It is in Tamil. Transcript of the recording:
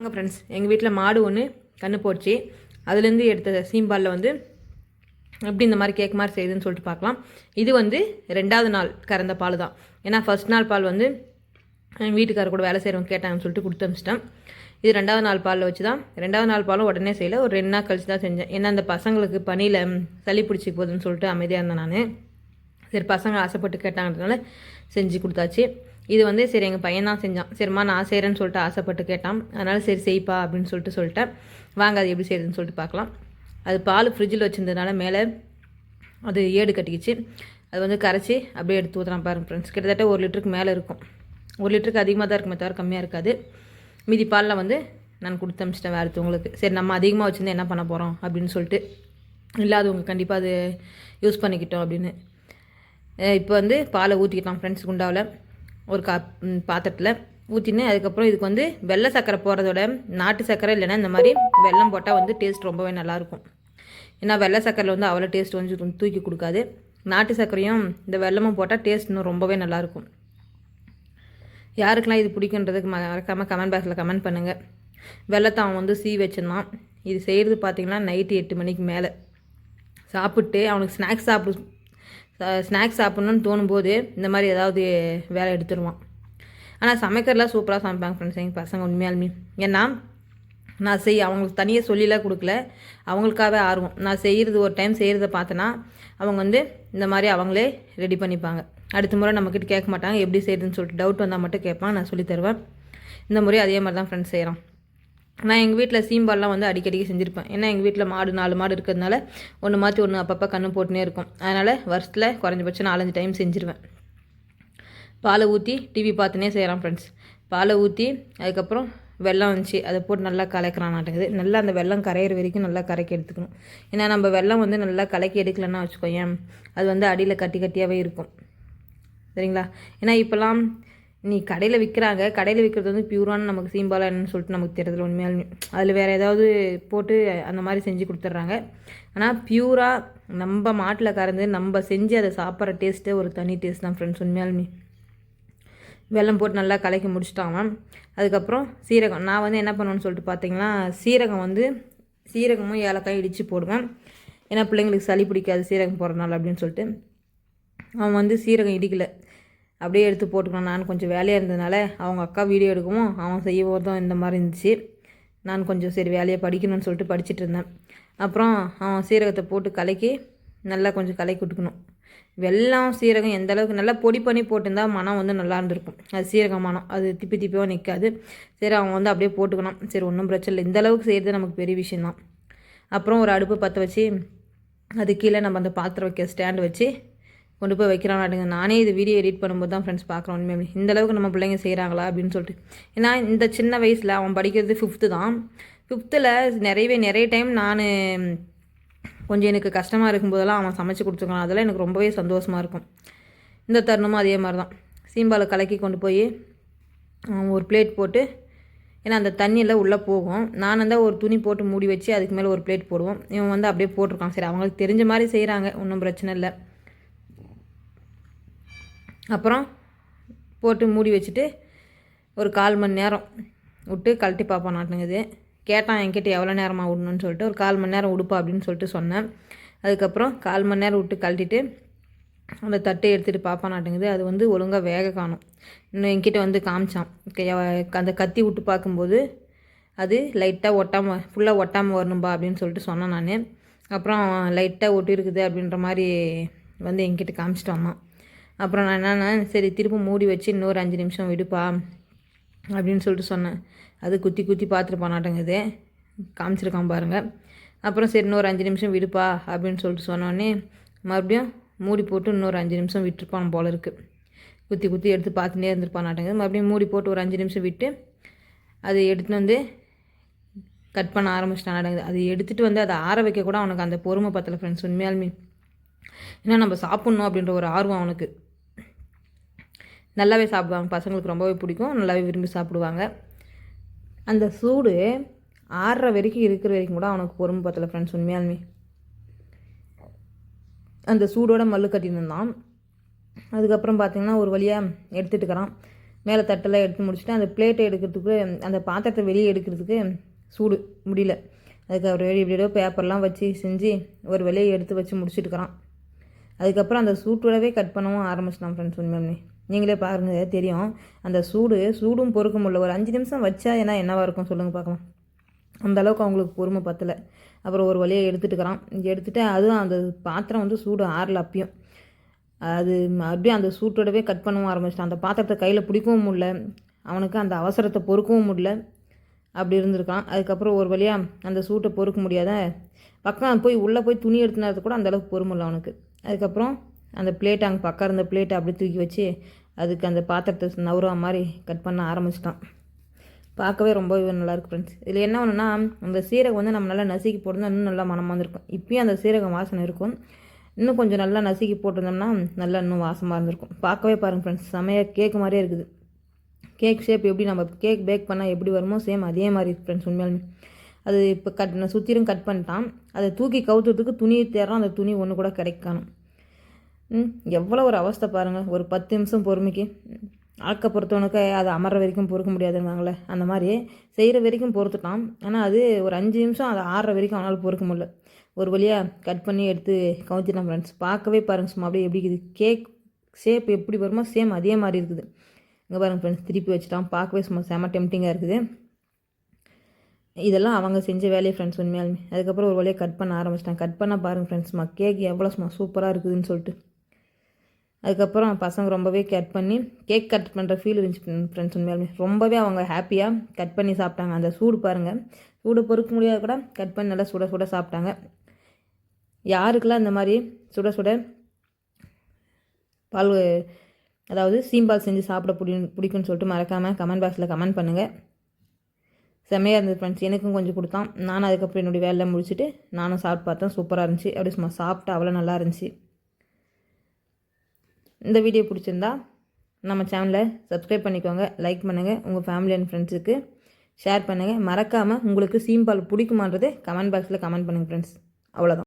வாங்க ஃப்ரெண்ட்ஸ் எங்கள் வீட்டில் மாடு ஒன்று கன்று போச்சு. அதுலேருந்து எடுத்த சீம்பாலில் வந்து எப்படி இந்த மாதிரி கேக் மாதிரி செய்யுதுன்னு சொல்லிட்டு பார்க்கலாம். இது வந்து ரெண்டாவது நாள் கறந்த பால் தான் ஏன்னா ஃபர்ஸ்ட் நாள் பால் வந்து எங்கள் வீட்டுக்காரர் கூட வேலை செய்கிறவங்க கேட்டாங்கன்னு சொல்லிட்டு கொடுத்து அனுப்பிச்சிட்டேன். இது ரெண்டாவது நாள் பாலில் வச்சு தான் ரெண்டாவது நாள் பாலும் உடனே செய்யலை. ஒரு ரெண்டு நாள் கழிச்சு தான் செஞ்சேன். ஏன்னா அந்த பசங்களுக்கு பனியில் சளி பிடிச்சி போகுதுன்னு சொல்லிட்டு அமைதியாக இருந்தேன் நான். சரி பசங்க ஆசைப்பட்டு கேட்டாங்கன்றதுனால செஞ்சு கொடுத்தாச்சு. இது வந்து சரி எங்கள் பையன் தான் செஞ்சான். சரிம்மா நான் செய்கிறேன்னு சொல்லிட்டு ஆசைப்பட்டு கேட்டான். அதனால் சரி செய்ப்பா அப்படின்னு சொல்லிட்டு சொல்லிட்டேன். வாங்க அது எப்படி செய்யுதுன்னு சொல்லிட்டு பார்க்கலாம். அது பால் ஃப்ரிட்ஜில் வச்சுருந்ததுனால மேலே அது ஏடு கட்டிக்கிச்சு. அது வந்து கரைச்சி அப்படியே எடுத்து ஊற்றுறான் பாருங்க ஃப்ரெண்ட்ஸ் கிட்டத்தட்ட ஒரு லிட்டருக்கு மேலே இருக்கும். ஒரு லிட்டருக்கு அதிகமாக தான் இருக்குமே தவிர கம்மியாக இருக்காது. மீதி பாலில் வந்து நான் கொடுத்து அமிச்சிட்டேன் வேறு உங்களுக்கு சரி நம்ம அதிகமாக வச்சுருந்து என்ன பண்ண போகிறோம் அப்படின்னு சொல்லிட்டு இல்லாதவங்க கண்டிப்பாக அது யூஸ் பண்ணிக்கிட்டோம் அப்படின்னு. இப்போ வந்து பாலை ஊற்றிக்கிட்டோம் ஃப்ரெண்ட்ஸ் குண்டாவில். ஒரு கா பாத்திரத்தில் ஊற்றின்னு அதுக்கப்புறம் இதுக்கு வந்து வெள்ளை சர்க்கரை போடுறதோட நாட்டு சர்க்கரை இல்லைன்னா இந்த மாதிரி வெல்லம் போட்டால் வந்து டேஸ்ட் ரொம்பவே நல்லாயிருக்கும். ஏன்னா வெள்ளை சர்க்கரையில் வந்து அவ்வளோ டேஸ்ட் வந்து தூக்கி கொடுக்காது. நாட்டு சர்க்கரையும் இந்த வெல்லமும் போட்டால் டேஸ்ட் இன்னும் ரொம்பவே நல்லாயிருக்கும். யாருக்கெல்லாம் இது பிடிக்குன்றதுக்கு மறக்காமல் கமெண்ட் பாக்ஸில் கமெண்ட் பண்ணுங்கள் வெள்ளத்தை அவன் வந்து சீ வச்சிருந்தான். இது செய்கிறது பார்த்திங்கன்னா நைட்டு எட்டு மணிக்கு மேலே. சாப்பிட்டு அவனுக்கு ஸ்நாக்ஸ் சாப்பிடு ஸ்நாக்ஸ் சாப்பிட்ணுன்னு தோணும்போது இந்த மாதிரி ஏதாவது வேலை எடுத்துருவான். ஆனால் சமைக்கிறதுலாம் சூப்பராக சமைப்பாங்க ஃப்ரெண்ட்ஸ் எங்கள் பசங்க உண்மையாலுமே. ஏன்னா நான் செய் அவங்களுக்கு தனியாக சொல்லிலாம் கொடுக்கல. அவங்களுக்காகவே ஆர்வம். நான் செய்கிறது ஒரு டைம் செய்கிறத பார்த்தேன்னா அவங்க வந்து இந்த மாதிரி அவங்களே ரெடி பண்ணிப்பாங்க. அடுத்த முறை நம்மக்கிட்ட கேட்க மாட்டாங்க. எப்படி செய்யுதுன்னு சொல்லிட்டு டவுட் வந்தால் மட்டும் கேட்பாங்க. நான் சொல்லித் தருவேன். இந்த முறை அதே மாதிரி தான் ஃப்ரெண்ட்ஸ் செய்கிறோம் நான் எங்கள் வீட்டில் சீம்பால்லாம் வந்து அடிக்கடிக்கு செஞ்சுருப்பேன். ஏன்னா எங்கள் வீட்டில் மாடு நாலு மாடு இருக்கிறதுனால ஒன்று மாற்றி ஒன்று அப்பப்போ கண்ணு போட்டுனே இருக்கும். அதனால் வருஷத்தில் குறைஞ்சபட்சம் நாலஞ்சு டைம் செஞ்சுருவேன். பாலை ஊற்றி டிவி பார்த்துனே செய்கிறான் ஃப்ரெண்ட்ஸ் பாலை ஊற்றி அதுக்கப்புறம் வெள்ளம் வந்துச்சு அதை போட்டு நல்லா கலக்கிறான் நாட்டுக்குது நல்லா அந்த வெல்லம் கரையிற வரைக்கும் நல்லா கரைக்கி எடுத்துக்கணும். ஏன்னா நம்ம வெள்ளம் வந்து நல்லா கலக்கி எடுக்கலன்னா வச்சுக்கோயேன் அது வந்து அடியில் கட்டி கட்டியாகவே இருக்கும். சரிங்களா? ஏன்னா இப்போல்லாம் நீ கடையில் விற்கிறாங்க கடையில் விற்கிறது வந்து பியூரான நமக்கு சீம்பாலா என்னன்னு சொல்லிட்டு நமக்கு தெரியல உண்மையாலுமே அதில் வேறு ஏதாவது போட்டு அந்த மாதிரி செஞ்சு கொடுத்துட்றாங்க. ஆனால் பியூராக நம்ம மாட்டில் கறந்து நம்ம செஞ்சு அதை சாப்பிட்ற டேஸ்ட்டே ஒரு தனி டேஸ்ட் தான் ஃப்ரெண்ட்ஸ் உண்மையாலுமே வெல்லம் போட்டு நல்லா கலக்கி முடிச்சிட்டான் அதுக்கப்புறம் சீரகம். நான் வந்து என்ன பண்ணுவேன்னு சொல்லிட்டு பார்த்தீங்கன்னா சீரகம் வந்து சீரகமும் ஏலக்காயும் இடித்து போடுவேன். ஏன்னா பிள்ளைங்களுக்கு சளி பிடிக்காது சீரகம் போடுறதுனால அப்படின்னு சொல்லிட்டு. அவன் வந்து சீரகம் இடிக்கலை. அப்படியே எடுத்து போட்டுக்கணும். நான் கொஞ்சம் வேலையாக இருந்ததுனால அவங்க அக்கா வீடியோ எடுக்கவும் அவன் செய்ய போகிறதும் இந்த மாதிரி இருந்துச்சு. நான் கொஞ்சம் சரி வேலையை படிக்கணும்னு சொல்லிட்டு படிச்சுட்டு இருந்தேன். அப்புறம் அவன் சீரகத்தை போட்டு கலக்கி நல்லா கொஞ்சம் கலக்கி விட்டுக்கணும். வெள்ளம் சீரகம் எந்த அளவுக்கு நல்லா பொடி பண்ணி போட்டிருந்தா மனம் வந்து நல்லா இருந்திருக்கும். அது சீரகம் மனம். அது திப்பி திப்பியாக நிற்காது சரி அவன் வந்து அப்படியே போட்டுக்கணும். சரி ஒன்றும் பிரச்சனை இல்லை. இந்த அளவுக்கு செய்கிறது நமக்கு பெரிய விஷயந்தான் அப்புறம் ஒரு அடுப்பு பற்ற வச்சு அது கீழே நம்ம அந்த பாத்திரம் வைக்க ஸ்டாண்டு வச்சு கொண்டு போய் வைக்கிறானாட்டுங்க நானே இது வீடியோ எடிட் பண்ணும்போது தான் ஃப்ரெண்ட்ஸ் பார்க்குறோம். உண்மையுமே இந்த அளவுக்கு நம்ம பிள்ளைங்க செய்கிறாங்களா அப்படின்னு சொல்லிட்டு. ஏன்னா இந்த சின்ன வயசில் அவன் படிக்கிறது ஃபிஃப்த்து தான். ஃபிஃப்த்தில் நிறையவே நிறைய டைம் நான் கொஞ்சம் எனக்கு கஷ்டமாக இருக்கும்போதெல்லாம் அவன் சமைச்சு கொடுத்துருக்கான். அதெல்லாம் எனக்கு ரொம்பவே சந்தோஷமாக இருக்கும். இந்த தருணமும் அதே மாதிரி தான் சீம்பாலை கலக்கி கொண்டு போய் அவன் ஒரு பிளேட் போட்டு ஏன்னா அந்த தண்ணியெல்லாம் உள்ளே போகும். நான் வந்து ஒரு துணி போட்டு மூடி வச்சு அதுக்கு மேலே ஒரு பிளேட் போடுவோம். இவன் வந்து அப்படியே போட்டிருக்கான். சரி அவங்களுக்கு தெரிஞ்ச மாதிரி செய்கிறாங்க ஒன்றும் பிரச்சனை இல்லை. அப்புறம் போட்டு மூடி வச்சுட்டு ஒரு கால் மணி நேரம் விட்டு கழட்டி பார்ப்பான் நாட்டுங்குது கேட்டான் என்கிட்ட எவ்வளோ நேரமாக விடணும்னு சொல்லிட்டு. ஒரு கால் மணி நேரம் விடுப்பா அப்படின்னு சொல்லிட்டு சொன்னேன். அதுக்கப்புறம் கால் மணி நேரம் விட்டு கழட்டிட்டு அந்த தட்டை எடுத்துகிட்டு பாப்பா நாட்டுங்குது அது வந்து ஒழுங்காக வேக காணும். இன்னும் என்கிட்ட வந்து காமிச்சான். அந்த கத்தி விட்டு பார்க்கும்போது அது லைட்டாக ஒட்டாமல் ஃபுல்லாக ஒட்டாமல் வரணும்பா அப்படின்னு சொல்லிட்டு சொன்னேன் நான். அப்புறம் லைட்டாக ஒட்டிருக்குது அப்படின்ற மாதிரி வந்து என்கிட்ட காமிச்சிட்டு வந்தான் அப்புறம் நான் என்னென்னா சரி திரும்ப மூடி வச்சு இன்னொரு அஞ்சு நிமிஷம் விடுப்பா அப்படின்னு சொல்லிட்டு சொன்னேன். அது குத்தி குத்தி பார்த்துட்டு நாட்டங்குது காமிச்சிருக்கான் பாருங்கள் அப்புறம் சரி இன்னொரு அஞ்சு நிமிஷம் விடுப்பா அப்படின்னு சொல்லிட்டு சொன்னோடனே மறுபடியும் மூடி போட்டு இன்னொரு அஞ்சு நிமிஷம் விட்டுருப்பான் போல இருக்குது குத்தி குத்தி எடுத்து பார்த்துட்டே இருந்திருப்பான் நாட்டங்குது மறுபடியும் மூடி போட்டு ஒரு அஞ்சு நிமிஷம் விட்டு அதை எடுத்துன்னு வந்து கட் பண்ண ஆரம்பிச்சிட்டான் நாடங்குது அது எடுத்துகிட்டு வந்து அதை ஆற வைக்க கூட அவனுக்கு அந்த பொறுமை பத்தலை ஃப்ரெண்ட்ஸ் உண்மையாலுமே. ஏன்னா நம்ம சாப்பிட்ணும் அப்படின்ற ஒரு ஆர்வம் அவனுக்கு. நல்லாவே சாப்பிடுவாங்க. பசங்களுக்கு ரொம்பவே பிடிக்கும். நல்லாவே விரும்பி சாப்பிடுவாங்க. அந்த சூடு ஆறுற வரைக்கும் இருக்கிற வரைக்கும் கூட அவனுக்கு பொறுமை பத்தலை ஃப்ரெண்ட்ஸ் உண்மையாலுமே அந்த சூடோட மல்லு கட்டியிருந்தான். அதுக்கப்புறம் பார்த்திங்கன்னா ஒரு வழியாக எடுத்துகிட்டு இருக்கிறான் மேலே தட்டெல்லாம் எடுத்து முடிச்சுட்டு அந்த பிளேட்டை எடுக்கிறதுக்கு அந்த பாத்திரத்தை வெளியே எடுக்கிறதுக்கு சூடு. முடியல. அதுக்கு அவர் வெளியே எப்படியோ பேப்பர்லாம் வச்சு செஞ்சு ஒரு வெளியே எடுத்து வச்சு முடிச்சுட்டுக்கிறான். அதுக்கப்புறம் அந்த சூட்டோடவே கட் பண்ணவும் ஆரம்பிச்சிட்டான் ஃப்ரெண்ட்ஸ் உண்மையுமே நீங்களே பாருங்கள் தெரியும். அந்த சூடு சூடும் பொறுக்க முடியல ஒரு அஞ்சு நிமிஷம் வச்சா ஏன்னா என்னவாக இருக்கும் சொல்லுங்கள் பார்க்கலாம். அந்த அளவுக்கு அவங்களுக்கு பொறுமை பத்தலை. அப்புறம் ஒரு வழியை எடுத்துட்டுக்கிறான். எடுத்துகிட்டு அதுவும் அந்த பாத்திரம் வந்து சூடு ஆறல அப்பயும். அது அப்படியே அந்த சூட்டோடவே கட் பண்ணவும் ஆரம்பிச்சிட்டான். அந்த பாத்திரத்தை கையில் பிடிக்கவும் முடியல. அவனுக்கு அந்த அவசரத்தை பொறுக்கவும் முடியல. அப்படி இருந்திருக்கான். அதுக்கப்புறம் ஒரு வழியாக அந்த சூட்டை பொறுக்க முடியாத பக்கம் போய் உள்ளே போய் துணி எடுத்துனது கூட அந்தளவுக்கு பொறுமில்லை அவனுக்கு. அதுக்கப்புறம் அந்த பிளேட் அங்கே பக்கம் இருந்த பிளேட்டை அப்படி தூக்கி வச்சு அதுக்கு அந்த பாத்திரத்தை நவுறா மாதிரி கட் பண்ண ஆரம்பிச்சிட்டான். பார்க்கவே ரொம்ப நல்லாயிருக்கு ஃப்ரெண்ட்ஸ் இதில் என்ன ஒன்றுனா அந்த சீரகம் வந்து நம்ம நல்லா நசுக்கி போட்டிருந்தா இன்னும் நல்லா மனமாக இருந்திருக்கும். இப்பயும் அந்த சீரகம் வாசனை இருக்கும். இன்னும் கொஞ்சம் நல்லா நசுக்கி போட்டிருந்தோம்னா நல்லா இன்னும் வாசமாக இருந்திருக்கும். பார்க்கவே பாருங்கள் ஃப்ரெண்ட்ஸ் செமையாக கேக் மாதிரியே இருக்குது. கேக் ஷேப் எப்படி நம்ம கேக் பேக் பண்ணால் எப்படி வருமோ சேம் அதே மாதிரி ஃப்ரெண்ட்ஸ் உண்மையாலுமே. அது இப்போ கட் சுற்றிலும் கட் பண்ணிட்டான். அதை தூக்கி கவுத்துறதுக்கு துணி தேடுறோம் அந்த துணி ஒன்று கூட கிடைக்கணும். ம் எவ்வளோ ஒரு அவஸ்தை பாருங்கள் ஒரு பத்து நிமிஷம் பொறுமைக்கு. ஆக்க பொறுத்தவனுக்கு அது அமர்ற வரைக்கும் பொறுக்க முடியாதுன்னாங்களே அந்த மாதிரி செய்கிற வரைக்கும் பொறுத்துட்டான். ஆனால் அது ஒரு அஞ்சு நிமிஷம் அதை ஆடுற வரைக்கும் அவனால் பொறுக்க முடியல. ஒரு வழியாக கட் பண்ணி எடுத்து கவுத்திட்டான் ஃப்ரெண்ட்ஸ் பார்க்கவே பாருங்க சும்மா அப்படியே எப்படி இருக்குது. கேக் ஷேப் எப்படி வருமோ சேம் அதே மாதிரி இருக்குது. இங்கே பாருங்கள் ஃப்ரெண்ட்ஸ் திருப்பி வச்சுட்டான். பார்க்கவே சும்மா செம டெம்டிங்காக இருக்குது. இதெல்லாம் அவங்க செஞ்ச வேலையை ஃப்ரெண்ட்ஸ் உண்மையாலுமே. அதுக்கப்புறம் ஒரு வழியாக கட் பண்ண ஆரம்பிச்சிட்டான். கட் பண்ணால் பாருங்கள் ஃப்ரெண்ட்ஸ் சும்மா கேக் எவ்வளோ சும்மா சூப்பராக இருக்குதுன்னு சொல்லிட்டு. அதுக்கப்புறம் பசங்க ரொம்பவே கட் பண்ணி கேக் கட் பண்ணுற ஃபீல் இருந்துச்சு ஃப்ரெண்ட்ஸ் உண்மையாலுமே. ரொம்பவே அவங்க ஹாப்பியாக கட் பண்ணி சாப்பிட்டாங்க. அந்த சூடு பாருங்கள் சூடு பொறுக்க முடியாத கூட கட் பண்ணி நல்லா சுட சுட சாப்பிட்டாங்க. யாருக்கெல்லாம் இந்த மாதிரி சுட சுட பால் அதாவது சீம்பால் செஞ்சு சாப்பிட பிடிக்கும் பிடிக்கும்னு சொல்லிட்டு மறக்காமல் கமெண்ட் பாக்ஸில் கமெண்ட் பண்ணுங்கள் செம்மையாக இருந்தது ஃப்ரெண்ட்ஸ் எனக்கும் கொஞ்சம் கொடுத்தான். நானும் அதுக்கப்புறம் என்னுடைய வேலையை முடிச்சுட்டு நானும் சாப்பிட்டு பார்த்தேன். சூப்பராக இருந்துச்சு. அப்படி சும்மா சாப்பிட்டு அவ்வளோ நல்லா இருந்துச்சு. இந்த வீடியோ பிடிச்சிருந்தா நம்ம சேனலை சப்ஸ்கிரைப் பண்ணிக்கோங்க லைக் பண்ணுங்கள் உங்கள் ஃபேமிலி அண்ட் ஃப்ரெண்ட்ஸுக்கு ஷேர் பண்ணுங்கள் மறக்காமல் உங்களுக்கு சீம்பால் பிடிக்குமான்றதை கமெண்ட் பாக்ஸில் கமெண்ட் பண்ணுங்கள் ஃப்ரெண்ட்ஸ் அவ்வளோதான்